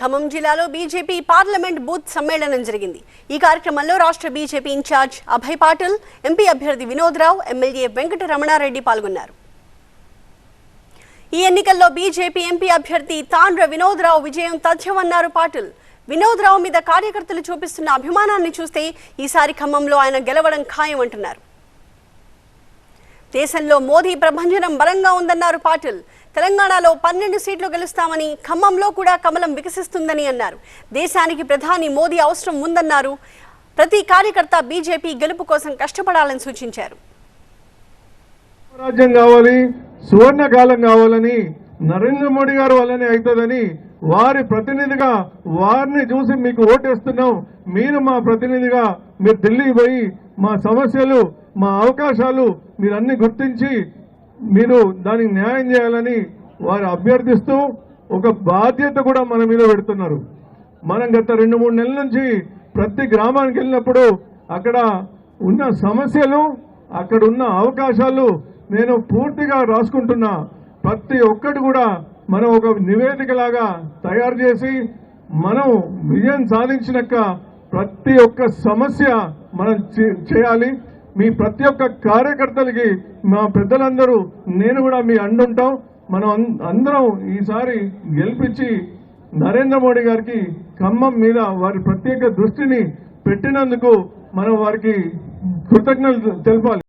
ఖమ్మం జిల్లాలో BJP parliament booth సమ్మేళనం జరిగింది. ఈ కార్యక్రమంలో రాష్ట్ర BJP incharge Abhay Patil MP అభ్యర్థి వినోద్ రావు ఎమ్మెల్యే వెంకట రమణారెడ్డి పాల్గొన్నారు. ఈ ఎన్నికల్లో బీజేపీ ఎంపీ అభ్యర్థి తాండ్ర వినోద్ రావు విజయం తథ్యమన్నారు పాటిల్. వినోద్ రావు మీద కార్యకర్తలు చూపిస్తున్న అభిమానాన్ని చూస్తే ఈసారి ఖమ్మంలో ఆయన గెలవడం ఖాయం అంటున్నారు దేశంలో మోదీ ప్రభంజనం బలంగా ఉందన్నారు పాటిల్. తెలంగాణలో పన్నెండు సీట్లు గెలుస్తామని ఖమ్మంలో కూడా కమలం వికసిస్తుందని అన్నారు. దేశానికి ప్రధాని మోదీ అవసరం ఉందన్నారు. ప్రతి కార్యకర్త బీజేపీ గెలుపు కోసం కష్టపడాలని సూచించారు. రాజ్యం కావాలి సువర్ణకాలం కావాలని నరేంద్ర మోడీ గారు వల్లనే అవుతుందని వారి ప్రతినిధిగా వారిని చూసి మీకు ఓటేస్తున్నాం. మీరు మా ప్రతినిధిగా మీరు ఢిల్లీ పోయి మా సమస్యలు మా అవకాశాలు మీరు అన్ని గుర్తించి మీరు దానికి న్యాయం చేయాలని వారు అభ్యర్థిస్తూ ఒక బాధ్యత కూడా మన మీద పెడుతున్నారు. మనం గత రెండు మూడు నెలల నుంచి ప్రతి గ్రామానికి వెళ్ళినప్పుడు అక్కడ ఉన్న సమస్యలు అక్కడ ఉన్న అవకాశాలు నేను పూర్తిగా రాసుకుంటున్నా. ప్రతి ఒక్కటి కూడా మనం ఒక నివేదికలాగా తయారు చేసి మనం విజయం సాధించినాక ప్రతి ఒక్క సమస్య మనం చే- చేయాలి. మీ ప్రతి ఒక్క కార్యకర్తలకి మా పెద్దలందరూ నేను కూడా మీ అండుంటాం మనం అం- అందరం ఈసారి గెలిపించి నరేంద్ర మోడీ గారికి ఖమ్మం మీద వారి ప్రత్యేక దృష్టిని పెట్టినందుకు మనం వారికి కృతజ్ఞతలు తెలపాలి.